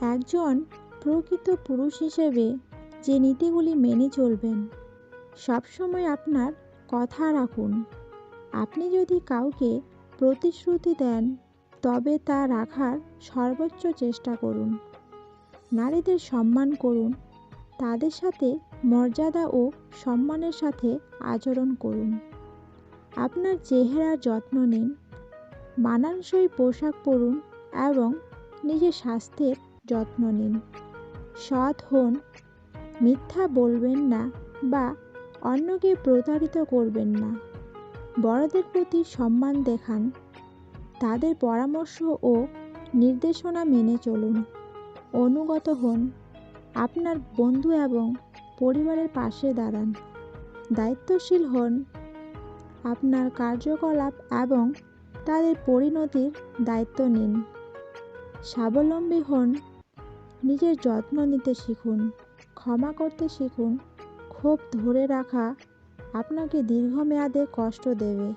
একজন প্রকৃত পুরুষ হিসেবে যে নীতিগুলি মেনে চলবেন সবসময় আপনার কথা রাখুন। আপনি যদি কাউকে প্রতিশ্রুতি দেন, তবে তা রাখার সর্বোচ্চ চেষ্টা করুন। নারীদের সম্মান করুন, তাদের সাথে মর্যাদা ও সম্মানের সাথে আচরণ করুন। আপনার চেহারার যত্ন নিন, মানানসই পোশাক পরুন এবং নিজের স্বাস্থ্যের যত্ন নিন। সৎ হন, মিথ্যা বলবেন না বা অন্যকে প্রতারিত করবেন না। বড়দের প্রতি সম্মান দেখান, তাদের পরামর্শ ও নির্দেশনা মেনে চলুন। অনুগত হন, আপনার বন্ধু এবং পরিবারের পাশে দাঁড়ান। দায়িত্বশীল হন, আপনার কার্যকলাপ এবং তাদের পরিণতির দায়িত্ব নিন। স্বাবলম্বী হন নিজের যত্ন নিতে শিখুন ক্ষমা করতে শিখুন ক্ষোভ ধরে রাখা আপনাকে দীর্ঘমেয়াদে কষ্ট দেবে।